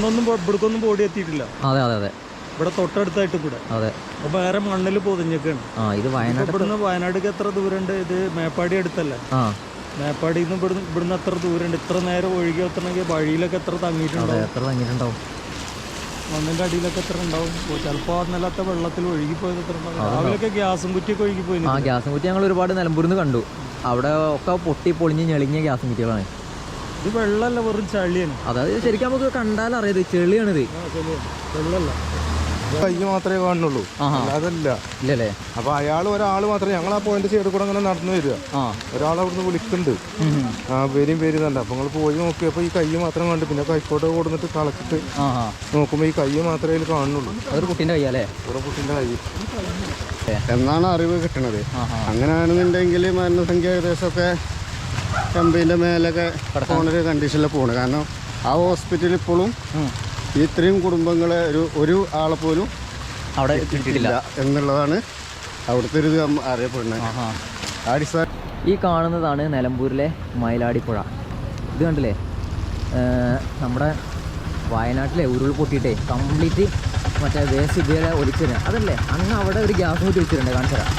അന്നൊന്നും ഇവിടക്കൊന്നും ബോഡി എത്തിയിട്ടില്ല അതെ അതെ അതെ. ഇവിടെ തൊട്ടടുത്തായിട്ട് കൂടെ. അതെ. അപ്പൊ വേറെ മണ്ണിൽ പൊതിഞ്ഞൊക്കെയാണ്. ആ ഇത് വയനാട് ഇവിടുന്ന് വയനാടേക്ക് എത്ര ദൂരമുണ്ട് ഇത് മേപ്പാടി അടുത്തല്ലേ? ആ. മേപ്പാടിയിൽ നിന്ന് ഇവിടുന്ന് ഇവിടുന്ന് എത്ര ദൂരമുണ്ട് ഇത്ര നേരം ഒഴുകി എത്തണമെങ്കിൽ വഴിയിലൊക്കെ എത്ര തങ്ങിയിട്ടുണ്ടാവും? എത്ര തങ്ങിയിട്ടുണ്ടാവും? മണ്ണിന്റെ അടിയിലൊക്കെ എത്ര ഉണ്ടാവും? ചിലപ്പോ അന്നല്ലാത്ത വെള്ളത്തിൽ ഒഴുകി പോയത് എത്ര രാവിലെയൊക്കെ ഗ്യാസും കുറ്റിയൊക്കെ ഒഴുകി പോയി ആ ഗ്യാസും കുറ്റി ഞങ്ങൾ ഒരുപാട് നിലമ്പൂരിന്ന് കണ്ടു. അവിടെ ഒക്കെ പൊട്ടി പൊളിഞ്ഞ് ഞെളിഞ്ഞ ഗ്യാസും കുറ്റികളാണ്. ഇത് വെള്ളമല്ല വെറും ചളിയാണ്. അതായത് ശരിക്കും നമുക്ക് കണ്ടാൽ അറിയാത് ചെളിയാണിത്. വെള്ളമല്ല. കൈ മാത്രമേ കാണുന്നുള്ളൂ. അതല്ല. ഇല്ലല്ലേ? അപ്പൊ അയാൾ ഒരാൾ മാത്രമേ ഞങ്ങൾ ആ പോയിന്റ് സൈഡിൽ കൂടെ അങ്ങനെ നടന്നു വരിക. ആ. ഒരാൾ അവിടുന്ന് വിളിക്കുന്നുണ്ട്. ആ. ആ പേരും പേരുന്നുണ്ട് അപ്പൊ നിങ്ങൾ പോയി നോക്കിയപ്പോ ഈ കൈ മാത്രം കണ്ടു പിന്നെ കൈക്കോട്ട് കൊടുത്തിട്ട് കളച്ചിട്ട് ആ ആ നോക്കുമ്പോ ഈ കൈ മാത്രമേ അതിൽ കാണുന്നുള്ളൂ. അതൊരു കുട്ടീന്റെ കയ്യല്ലേ? ഒരു കുട്ടിന്റെ കൈ എന്നാണ് അറിവ് കിട്ടണത്. അങ്ങനെയാണെന്നുണ്ടെങ്കിൽ മരണസംഖ്യ ഏകദേശമൊക്കെ എൺപതിന്റെ മേലൊക്കെ പോണൊരു കണ്ടീഷനിൽ പോണ്. കാരണം ആ ഹോസ്പിറ്റലിൽ ഇപ്പോഴും. ഇത്രയും കുടുംബങ്ങളെ ഒരു ഒരു ആളെ പോലും അവിടെ കിട്ടിയിട്ടില്ല എന്നുള്ളതാണ് അവിടുത്തെ ഒരു അറിയപ്പെടുന്നത് ഈ കാണുന്നതാണ് നിലമ്പൂരിലെ മയിലാടിപ്പുഴ. ഇത് കണ്ടില്ലേ? നമ്മുടെ വയനാട്ടിലെ ഉരുൾപൊട്ടിയിട്ടേ കംപ്ലീറ്റ് മറ്റേ വേസ്റ്റ് ഇതുവരെ ഒലിച്ചിരുന്നത് അതല്ലേ? അന്ന് അവിടെ ഒരു ഗ്യാസ് കൂട്ടി വെച്ചിട്ടുണ്ട് കാണിച്ചു തരാം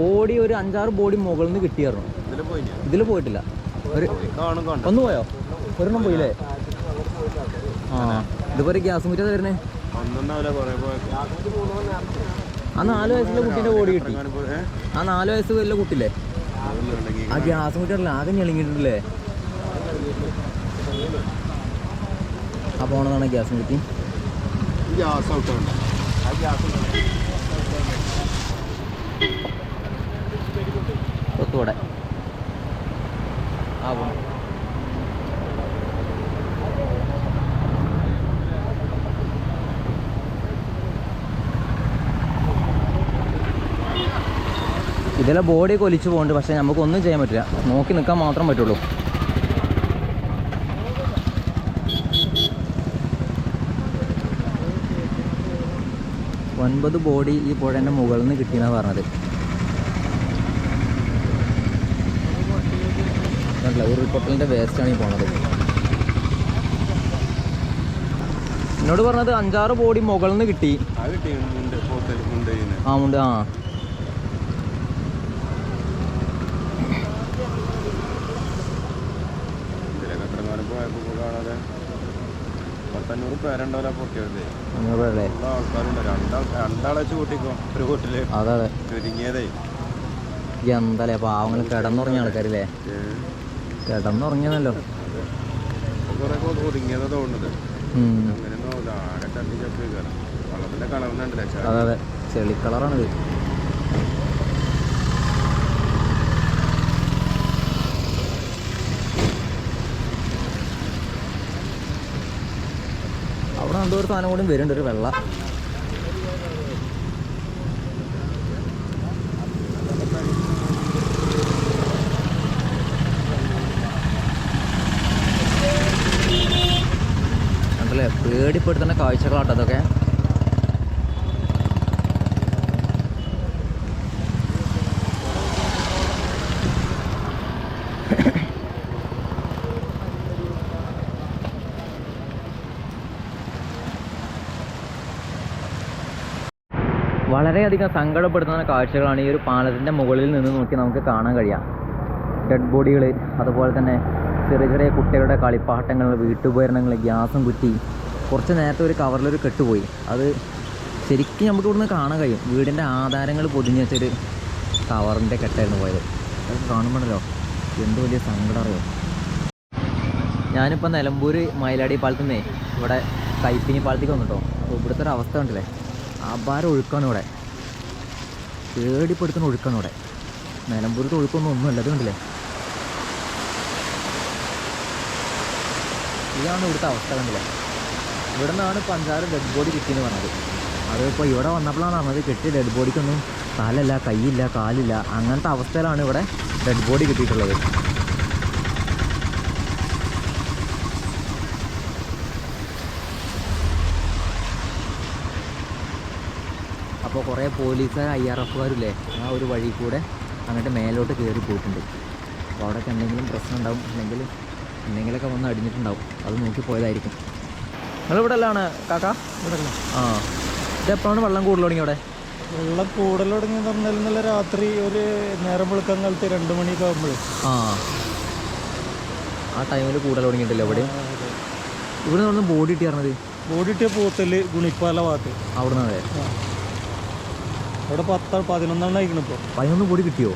ബോഡി ഒരു അഞ്ചാറ് ബോഡി മുകളിൽ നിന്ന് കിട്ടിയായിരുന്നു. ഇതിൽ പോയിട്ടില്ല. ഒരു ഒന്ന് പോയോ? ഒരെണ്ണം പോയില്ലേ? ആ ഇതിപ്പോ ഒരു ഗ്യാസ് മുറ്റ വരുന്നേ? ആ നാല് വയസ്സിലെ കുട്ടീന്റെ ബോഡി കിട്ടി. ആ നാല് വയസ്സ് വല്ല കുട്ടില്ലേ? ആ ഗ്യാസ് മുറ്റല്ല ആകെ ഞെളിങ്ങിട്ടില്ലേ ആ പോണതാണ് ഗ്യാസ് മുറ്റി ഗ്യാസ് ഔട്ടുണ്ട് തൊട്ടുകൂടെ ആ ഇതിലെ ബോഡി കൊലിച്ചു പോകുന്നുണ്ട് പക്ഷെ നമുക്കൊന്നും ചെയ്യാൻ പറ്റില്ല. നോക്കി നിൽക്കാൻ മാത്രം പറ്റുള്ളൂ. ഒൻപത് ബോഡി ഈ പുഴേന്റെ മുകളിൽ നിന്ന് കിട്ടിയെന്നാണ് പറഞ്ഞത്. കണ്ടില്ല ഉരുൾപൊട്ടലിന്റെ വേസ്റ്റാണ് ഈ പോണത്. എന്നോട് പറഞ്ഞത് അഞ്ചാറ് ബോഡി മുകളിൽ നിന്ന് കിട്ടി. ആ ഉണ്ട് ആ ഇതിലൊക്കെ എത്ര കാലം പോയപ്പോ കാണാതെ പത്തഞ്ഞൂറ് പേരുണ്ടാവില്ല പൊട്ടിയത് ആൾക്കാരുണ്ട്. രണ്ടാളെ കൂട്ടിക്കോ. ഒരു വീട്ടിൽ ചുരുങ്ങിയതേ. എന്താല്ലേ പാവങ്ങൾ കിടന്നുറങ്ങിയ ആൾക്കാരില്ലേ? കിടന്നുറങ്ങിയതല്ലോ. കുറെ ഒതുങ്ങിയതാ തോന്നുന്നത്. ഉം. അങ്ങനെയൊന്നും ആകെ തട്ടി ചപ്പി കയറാം വള്ളത്തിന്റെ കളറുന്നുണ്ടല്ലേ അതെ അതെ. ചെളി കളറാണിത് എന്തോ ഒരു സാധനം കൂടി വരുന്നുണ്ട് ഒരു വെള്ള. പേടിപ്പെടുത്തുന്ന കാഴ്ചകളാട്ടോ അതൊക്കെ. വളരെയധികം സങ്കടപ്പെടുത്തുന്ന കാഴ്ചകളാണ് ഈ ഒരു പാലത്തിന്റെ മുകളിൽ നിന്ന് നോക്കി നമുക്ക് കാണാൻ കഴിയാം. ഡെഡ് ബോഡികൾ അതുപോലെ തന്നെ ചെറിയ ചെറിയ കുട്ടികളുടെ കളിപ്പാട്ടങ്ങൾ വീട്ടുപകരണങ്ങൾ ഗ്യാസും കുറ്റി കുറച്ച് നേരത്തെ ഒരു കവറിലൊരു കെട്ടുപോയി. അത് ശരിക്കും നമുക്ക് ഇവിടുന്ന് കാണാൻ കഴിയും. വീടിന്റെ ആധാരങ്ങൾ പൊതിഞ്ഞ് വെച്ചൊരു കവറിന്റെ കെട്ടായിരുന്നു പോയത്. അത് കാണുമ്പോഴല്ലോ എന്ത് വലിയ സങ്കടം അറിയോ? ഞാനിപ്പോൾ നിലമ്പൂർ മയിലാടി പാലത്തു നിന്നേ ഇവിടെ കൈപ്പിനി പാലത്തേക്ക് വന്നിട്ടോ. അപ്പോൾ ഇവിടുത്തെ ഒരു അവസ്ഥ ഉണ്ടല്ലേ അപാരം ഒഴുക്കാണ് ഇവിടെ. പേടിപ്പെടുത്തുന്ന ഒഴുക്കാണ് ഇവിടെ നിലമ്പൂരത്തെ ഒഴുക്കൊന്നും ഒന്നുമല്ല അത് കണ്ടില്ലേ? ഇതാണ് ഇവിടുത്തെ അവസ്ഥ കണ്ടില്ലേ? ഇവിടെ നിന്നാണ് പഞ്ചാര ഡെഡ് ബോഡി കിട്ടിയെന്ന് പറഞ്ഞത്. അതിപ്പോൾ ഇവിടെ വന്നപ്പോഴാണ് പറഞ്ഞത് കെട്ടി ഡെഡ് ബോഡിക്കൊന്നും തലല്ല കൈയില്ല കാലില്ല. അങ്ങനത്തെ അവസ്ഥയിലാണ് ഇവിടെ ഡെഡ് ബോഡി കിട്ടിയിട്ടുള്ളത്. അപ്പോൾ കുറേ പോലീസുകാർ ഐ ആർ എഫുകാരില്ലേ ആ ഒരു വഴി കൂടെ അങ്ങോട്ട് മേലോട്ട് കയറി പോയിട്ടുണ്ട്. അപ്പോൾ അവിടെയൊക്കെ എന്തെങ്കിലും പ്രശ്നം ഉണ്ടാവും അല്ലെങ്കിൽ എന്തെങ്കിലുമൊക്കെ വന്ന് അടിഞ്ഞിട്ടുണ്ടാവും. അത് നോക്കി പോയതായിരിക്കും. നിങ്ങളിവിടെ അല്ലാണ് കാക്ക? ഇവിടെ അല്ല. ആ. ഇതെപ്പോഴാണ് വെള്ളം കൂടുതൽ തുടങ്ങി അവിടെ? വെള്ളം കൂടുതൽ തുടങ്ങിയെന്ന് പറഞ്ഞാൽ ഇന്നലെ രാത്രി ഒരു നേരം വെളുക്കാൻ കാലത്ത് രണ്ട് മണിയൊക്കെ ആകുമ്പോൾ ആ. ആ ടൈമിൽ കൂടുതൽ തുടങ്ങിയിട്ടില്ല ഇവിടെ ഇവിടെ നിന്ന് ബോഡി ഇട്ടി ബോഡി ഇട്ടിയ പോത്തൽ ഗുണിപ്പാല ഭാഗത്ത്. അവിടെ നിന്ന് അവിടെ പത്ത് പതിനൊന്നെണ്ണം ആയിരിക്കണം ഇപ്പോൾ പതിനൊന്ന് കോടി കിട്ടിയോ?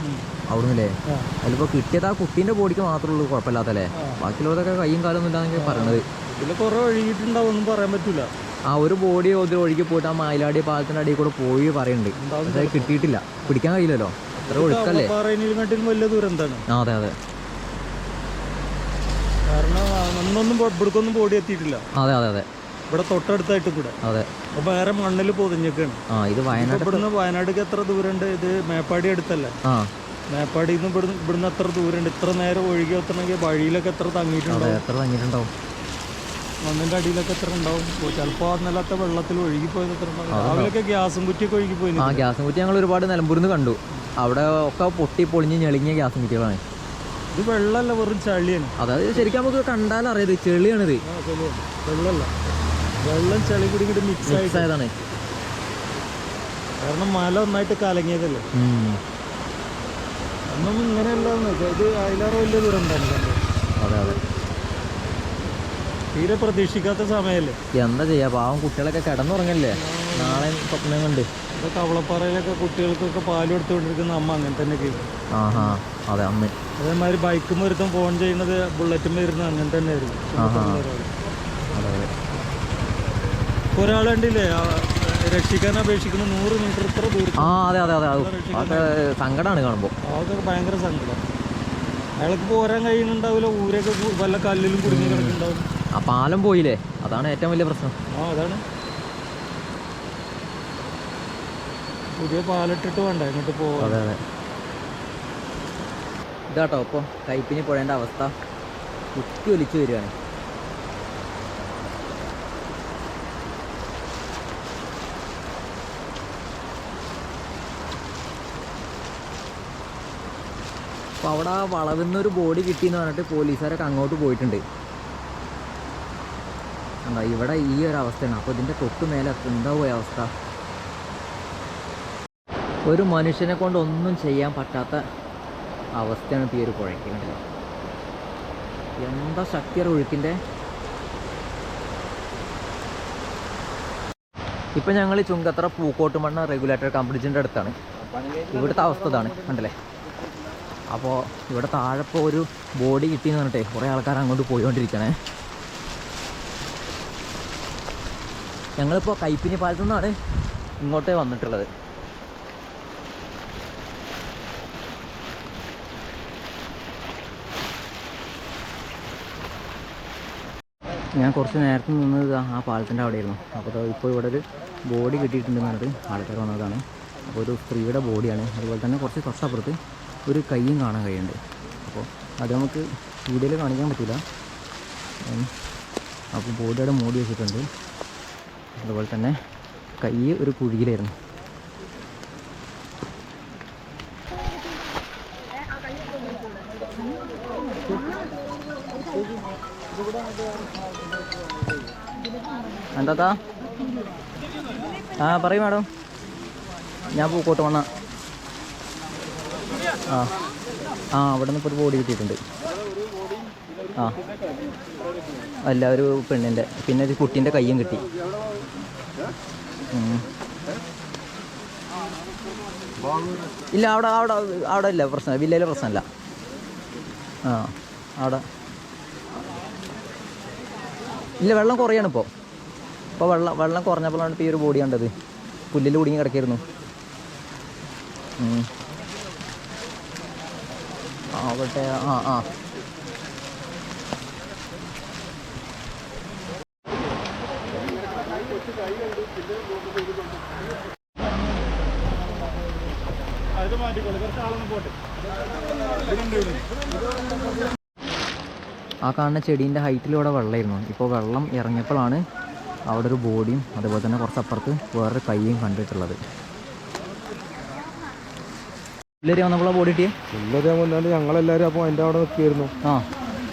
അവിടെ നിന്നല്ലേ ആ. അതിലിപ്പോൾ കിട്ടിയത് ആ കുട്ടീന്റെ ബോഡിക്ക് മാത്രമേ ഉള്ളൂ കുഴപ്പമില്ലാത്തല്ലേ? ബാക്കിയുള്ളതൊക്കെ കൈയും കാലം ഒന്നും ഇല്ലാന്നൊക്കെ പറയണത്. ഇതിൽ കുറേ ഒഴുകിയിട്ടുണ്ടാവും ഒന്നും പറയാൻ പറ്റൂല. ആ ഒരു ബോഡി ഒതിരി ഒഴുകി പോയിട്ട് ആ മയിലാടി പാലത്തിന്റെ അടിയിൽ കൂടെ പോയി പറയുന്നുണ്ട്. പക്ഷേ കിട്ടിയിട്ടില്ല. പിടിക്കാൻ കഴിയില്ലല്ലോ. അത്ര ഒഴുക്കല്ലേ? വലിയ ദുരന്താണ് ആ അതെ അതെ. കാരണം അന്നൊന്നും ഇവിടേക്കൊന്നും ബോഡി എത്തിയിട്ടില്ല. അതെ അതെ അതെ. ഇവിടെ തൊട്ടടുത്തായിട്ട് കൂടെ. അതെ. അപ്പൊ വേറെ മണ്ണിൽ പൊതിഞ്ഞൊക്കെയാണ് ആ ഇത് വയനാട് ഇവിടുന്ന് എത്ര ദൂരമുണ്ട് ഇത് മേപ്പാടി അടുത്തല്ലേ? ആ. മേപ്പാടിയിൽ നിന്ന് ഇവിടുന്ന് ഇവിടുന്ന് എത്ര ദൂരമുണ്ട് ഇത്ര നേരം ഒഴുകി എത്തണമെങ്കിൽ വഴിയിലൊക്കെ എത്ര തങ്ങിയിട്ടുണ്ടാവും? എത്ര തങ്ങിയിട്ടുണ്ടാവും? മണ്ണിന്റെ അടിയിലൊക്കെ എത്ര ഉണ്ടാവും? ചിലപ്പോൾ നല്ലാത്ത വെള്ളത്തിൽ ഒഴുകി പോയത് എത്ര ഉണ്ടാവും? രാവിലെയൊക്കെ ഗ്യാസും കുറ്റിയൊക്കെ ഒഴുകി പോയി ആ ഗ്യാസും കുറ്റി ഞങ്ങൾ ഒരുപാട് നിലമ്പൂരിന്ന് കണ്ടു. അവിടെ ഒക്കെ പൊട്ടി പൊളിഞ്ഞ് ഞെളിഞ്ഞ ഗ്യാസും കുറ്റികളാണ്. ഇത് വെള്ളമല്ല വെറും ചളിയാണ്. അതായത് ശരിക്കും നമുക്ക് കണ്ടാലറിയത് ചെളിയാണിത്. വെള്ളമല്ല. വെള്ളം ചളി കൂടി ഇങ്ങോട്ട് മിക്സ് മിക്സ് ആയതാണ്. കാരണം മല ഒന്നായിട്ട് കലങ്ങിയതല്ലേ? ഒന്നും ഇങ്ങനെയല്ല ഇത് അതിലേറെ വലിയ ദൂരം. അതെ അതെ. തീരെ പ്രതീക്ഷിക്കാത്ത സമയല്ലേ? എന്താ ചെയ്യാ? പാവം കുട്ടികളൊക്കെ കിടന്നുറങ്ങല്ലേ? നാളെ സ്വപ്നം കണ്ട്. കവളപ്പാറയിലൊക്കെ കുട്ടികൾക്കൊക്കെ പാൽ കൊടുത്തുകൊണ്ടിരിക്കുന്ന അമ്മ അങ്ങനെ തന്നെ അതെ അതേമാതിരി ബൈക്കും ഒരുത്തം ഫോൺ ചെയ്യുന്നത് ബുള്ളറ്റും വരുന്നത് അങ്ങനെ തന്നെ ആയിരുന്നു ഇപ്പൊ ആ, രക്ഷിക്കാൻ അപേക്ഷിക്കുന്ന നൂറ് മീറ്റർ ഇത്ര ദൂരത്ത്. ആ അതെ അതെ അതെ. അത് അതൊക്കെ സങ്കടമാണ് കാണുമ്പോൾ അതൊക്കെ ഭയങ്കര സങ്കടം. അയാൾക്ക് പോരാൻ കഴിയുന്നുണ്ടാവില്ല ഊരൊക്കെ വല്ല കല്ലിലും കുടുങ്ങി കിടക്കുന്നുണ്ടാവും. ആ പാലം പോയില്ലേ? അതാണ് ഏറ്റവും വലിയ പ്രശ്നം. ആ അതാണ്. പുതിയ പാലിട്ടിട്ട് വേണ്ട ഇങ്ങോട്ട് പോവാ അതെ അതെ. ഇതാട്ടോ ഇപ്പോൾ കൈപ്പിനി പുഴേന്റെ അവസ്ഥ. കുത്തി ഒലിച്ചു വരികയാണ്. അപ്പോൾ അവിടെ ആ വളവിന്നൊരു ബോഡി കിട്ടിയെന്ന് പറഞ്ഞിട്ട് പോലീസുകാരൊക്കെ അങ്ങോട്ട് പോയിട്ടുണ്ട്. എന്താ ഇവിടെ ഈ ഒരു അവസ്ഥയാണ്. അപ്പോൾ ഇതിന്റെ തൊട്ട് മേലെ എന്താ പോയ അവസ്ഥ? ഒരു മനുഷ്യനെ കൊണ്ട് ഒന്നും ചെയ്യാൻ പറ്റാത്ത അവസ്ഥയാണ് ഈ ഒരു പുഴയ്ക്ക് എന്താ ശക്തിയുടെ ഒഴുക്കിന്റെ ഇപ്പം ഞങ്ങൾ ചുങ്കത്ര പൂക്കോട്ടുമണ്ണ റെഗുലേറ്റർ കമ്പനിച്ചിന്റെ അടുത്താണ്. ഇവിടുത്തെ അവസ്ഥ ഇതാണ്. കണ്ടില്ലേ? അപ്പോൾ ഇവിടെ താഴെ ഇപ്പോൾ ഒരു ബോഡി കിട്ടിയെന്ന് പറഞ്ഞിട്ടേ കുറേ ആൾക്കാർ അങ്ങോട്ട് പോയിക്കൊണ്ടിരിക്കണേ ഞങ്ങളിപ്പോൾ കൈപ്പിനി പാലത്തു നിന്നാണ് ഇങ്ങോട്ടേ വന്നിട്ടുള്ളത്. ഞാൻ കുറച്ച് നേരത്തെ നിന്നത് ആ പാലത്തിന്റെ അവിടെയായിരുന്നു. അപ്പോൾ ഇപ്പോൾ ഇവിടെ ഒരു ബോഡി കിട്ടിയിട്ടുണ്ടെന്ന് പറഞ്ഞിട്ട് ആൾക്കാർ വന്നതാണ്. അപ്പോൾ ഒരു സ്ത്രീയുടെ ബോഡിയാണ്. അതുപോലെ തന്നെ കുറച്ച് തൊട്ടപ്പുറത്ത് ഒരു കൈയും കാണാൻ കഴിയുന്നുണ്ട്. അപ്പോൾ അത് നമുക്ക് വീഡിയോയിൽ കാണിക്കാൻ പറ്റില്ല. അപ്പോൾ ബോഡിയുടെ മൂടി വെച്ചിട്ടുണ്ട്. അതുപോലെ തന്നെ കൈ ഒരു കുഴിയിലായിരുന്നു. എന്താ ആ പറയൂ മാഡം. ഞാൻ പൂക്കോട്ട് വന്ന. ആ. ആ അവിടെ നിന്ന് ഇപ്പോൾ ഒരു ബോഡി കിട്ടിയിട്ടുണ്ട്. ആ. അല്ല ഒരു പെണ്ണിന്റെ പിന്നെ ഒരു കുട്ടീന്റെ കയ്യും കിട്ടി. ഇല്ല അവിടെ അവിടെ അവിടെ ഇല്ല പ്രശ്നം വില്ലയിലെ പ്രശ്നമല്ല. ആ അവിടെ. ഇല്ല വെള്ളം കുറയാണ് ഇപ്പോൾ ഇപ്പോൾ വെള്ളം വെള്ളം കുറഞ്ഞപ്പോഴാണ് ഇപ്പോൾ ഈ ഒരു ബോഡി കണ്ടത്. പുല്ലിൽ കുടുങ്ങി കിടക്കായിരുന്നു. ആയിക്കോട്ടെ ആ ആ. ആ കാണുന്ന ചെടീന്റെ ഹൈറ്റിലൂടെ വെള്ളമായിരുന്നു. ഇപ്പോൾ വെള്ളം ഇറങ്ങിയപ്പോഴാണ് അവിടെ ഒരു ബോഡിയും അതുപോലെ തന്നെ കുറച്ച് അപ്പുറത്ത് വേറൊരു കൈയും കണ്ടിട്ടുള്ളത്. അപ്പൊ ബോഡി കിട്ടിയേ ഇന്നലെ വന്നാലും ഞങ്ങളെല്ലാവരും അപ്പോൾ അതിന്റെ അവിടെ നിൽക്കുകയായിരുന്നു ആ.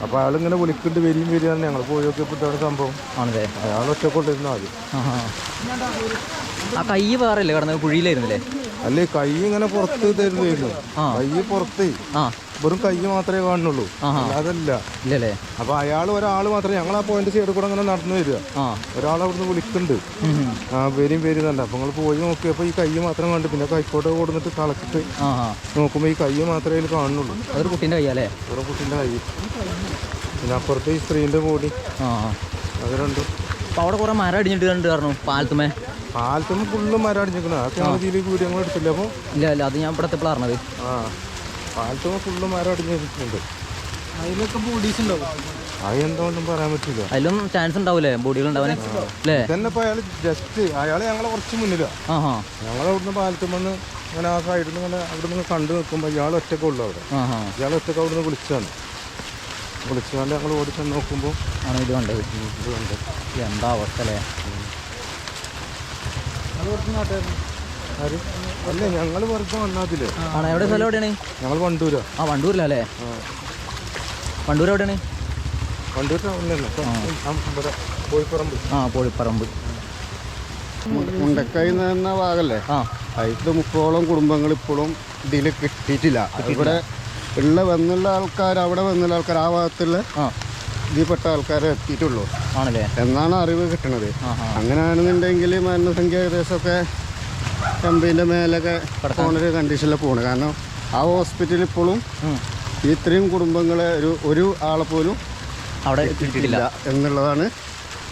അപ്പോൾ അയാൾ ഇങ്ങനെ വിളിക്കുന്നുണ്ട് വരികയും വരികയാണ്. ഞങ്ങൾ പോയി നോക്കിയപ്പോൾ ഇതാണ് സംഭവം. ആണല്ലേ? അയാൾ ഒറ്റക്കൊണ്ടിരുന്നു ആദ്യം. ആ ആ. കൈ വേറെ അല്ലേ കിടന്നത്? കുഴിയിലായിരുന്നില്ലേ? അല്ലേ കൈ ഇങ്ങനെ പുറത്ത് തരുന്നു ആ. കൈ പുറത്ത്. ആ. വെറും കൈ മാത്രമേ കാണുന്നുള്ളൂ. അതല്ല. ഇല്ലല്ലേ? അപ്പോൾ അയാൾ ഒരാൾ മാത്രമേ ഞങ്ങൾ ആ പോയിന്റ് സൈഡിൽ കൂടെ അങ്ങനെ നടന്നു വരിക. ഒരാൾ അവിടുന്ന് വിളിക്കുന്നുണ്ട്. ആ വരും വരുന്നുണ്ട് അപ്പോൾ നിങ്ങൾ പോയി നോക്കിയപ്പോ ഈ കൈ മാത്രം കണ്ടു പിന്നെ കൈക്കോട്ട് കൊടുത്തിട്ട് കളക്കിട്ട് നോക്കുമ്പോൾ ഈ കൈ മാത്രമേ അതിൽ കാണുന്നുള്ളൂ. അതൊരു കുട്ടീന്റെ കൈയല്ലേ ഒരു കുട്ടീന്റെ കൈ പിന്നെ അപ്പുറത്ത് ഈ സ്ത്രീന്റെ ബോഡി. അത് രണ്ടും. അവിടെ കുറെ മരം അടിഞ്ഞിട്ട് കണ്ടു പറഞ്ഞു പാലത്തുമേ പാലത്തുമ്മ ഫുള്ള് മരം അടിഞ്ഞിരിക്കണം. ആ. ഇതിലേക്ക് വീഡിയോ ഞങ്ങൾ എടുത്തില്ല. അപ്പോൾ ഇല്ല ഇല്ല. അത് ഞാൻ ഇവിടെ എത്തിയപ്പോൾ അറിഞ്ഞത് ആ. പാലത്തുനിന്ന് ഫുള്ള് മരം അടിഞ്ഞിരിക്കുന്നുണ്ട് അതിലൊക്കെ ബോഡീസ് ഉണ്ടാവും. അത് എന്തുകൊണ്ടും പറയാൻ പറ്റില്ല. അതിലും ചാൻസ് ഉണ്ടാവില്ലേ ബോഡികൾ ഉണ്ടാവാൻ? അല്ലേ ഇപ്പോൾ അയാൾ ജസ്റ്റ് അയാൾ ഞങ്ങളെ കുറച്ച് മുന്നിലാണ് ഞങ്ങൾ അവിടുന്ന് പാലത്തുമെന്ന് ഇങ്ങനെ ആ സൈഡിൽ നിന്ന് ഇങ്ങനെ അവിടെ നിന്ന് കണ്ടു നിൽക്കുമ്പോൾ ഇയാൾ ഒറ്റക്ക ഉള്ളു അവിടെ. ഇയാൾ ഒറ്റയ്ക്ക് അവിടെ നിന്ന് വിളിച്ചാണ് വിളിച്ചുകൊണ്ട് ഞങ്ങൾ ഓടി ചെന്ന് നോക്കുമ്പോൾ ആണ് ഇത് കണ്ടത്? ഇത് കണ്ട് എന്താ അവസ്ഥ അല്ലേ അല്ല ഞങ്ങൾ വെറുതെ വന്നാതില്ലേ ആണ്. എവിടെ സ്ഥലം എവിടെയാണ്? ഞങ്ങൾ വണ്ടൂരാ. ആ വണ്ടൂരിലല്ലേ വണ്ടൂർ എവിടെയാണ്? വണ്ടൂർ ടൗണിൽ ആ, ഇവിടെ കോഴിപ്പറമ്പ്. ആ കോഴിപ്പറമ്പ്. മുണ്ടക്കൈ എന്ന ഭാഗല്ലേ? ആ. അതിൽ മുപ്പോളം കുടുംബങ്ങൾ ഇപ്പോഴും ഇതിൽ കിട്ടിയിട്ടില്ല. ഇവിടെ ഉള്ള വന്നുള്ള ആൾക്കാർ അവിടെ വന്നുള്ള ആൾക്കാർ ആ ഭാഗത്തുള്ള ഇതിൽപ്പെട്ട ആൾക്കാരെ എത്തിയിട്ടുള്ളൂ. ആണല്ലേ? എന്നാണ് അറിവ് കിട്ടണത്. അങ്ങനെയാണെന്നുണ്ടെങ്കിൽ മരണസംഖ്യ ഏകദേശമൊക്കെ എൺപതിന്റെ മേലൊക്കെ പോണൊരു കണ്ടീഷനിൽ പോണ്. കാരണം ആ ഹോസ്പിറ്റലിൽ ഇപ്പോഴും. ഇത്രയും കുടുംബങ്ങളെ ഒരു ഒരു ആളെ പോലും അവിടെ കിട്ടിയിട്ടില്ല എന്നുള്ളതാണ്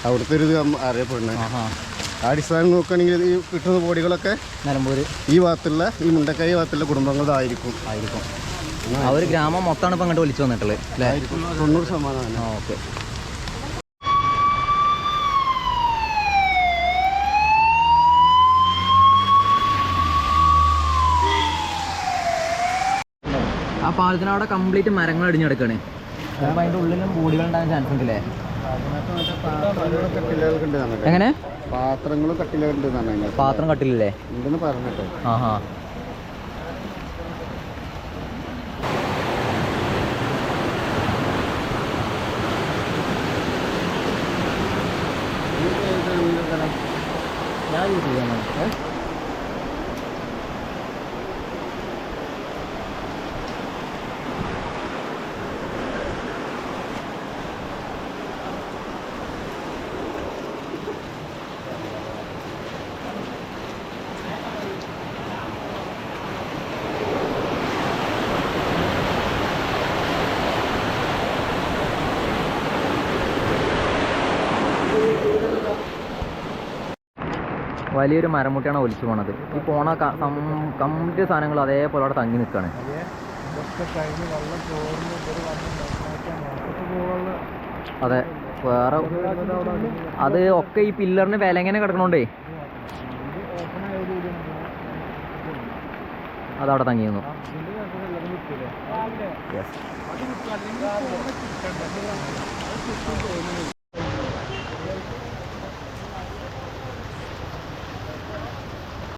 അവിടുത്തെ ഒരു ഇത് അറിയപ്പെടുന്നത്. അടിസ്ഥാനം നോക്കുകയാണെങ്കിൽ ഈ കിട്ടുന്ന ബോഡികളൊക്കെ നിലമ്പൂര്. ഈ ഭാഗത്തുള്ള ഈ മുണ്ടക്കൈ ഭാഗത്തുള്ള കുടുംബങ്ങളതായിരിക്കും ആയിരിക്കും. ആ ഒരു ഗ്രാമം മൊത്തമാണ് ഇപ്പം അങ്ങോട്ട് വിളിച്ചു വന്നിട്ടുള്ളത് തൊണ്ണൂറ് ശതമാനമാണ് ഓക്കെ. ആ പാലത്തിനവിടെ കംപ്ലീറ്റ് മരങ്ങൾ അടിഞ്ഞു അപ്പം അതിന്റെ ഉള്ളിലും ബോഡികൾ ഉണ്ടാകാൻ ചാൻസ് ഉണ്ടല്ലേ? എങ്ങനെ? പാത്രങ്ങളും കട്ടിലുകളുണ്ട് എന്നാണ് പാത്രം കട്ടിലല്ലേ? പറഞ്ഞിട്ട്. ആഹാ. ഞാൻ യൂസ് ചെയ്യാൻ വലിയൊരു മരമുട്ടിയാണ് ഒലിച്ചു പോണത്. ഈ പോണ കംപ്ലീറ്റ് സാധനങ്ങൾ അതേപോലെ അവിടെ തങ്ങി നിൽക്കുകയാണ് അതെ. വേറെ അത് ഒക്കെ ഈ പില്ലറിന് വില എങ്ങനെ കിടക്കണോണ്ടേ അതവിടെ തങ്ങി നിന്നു.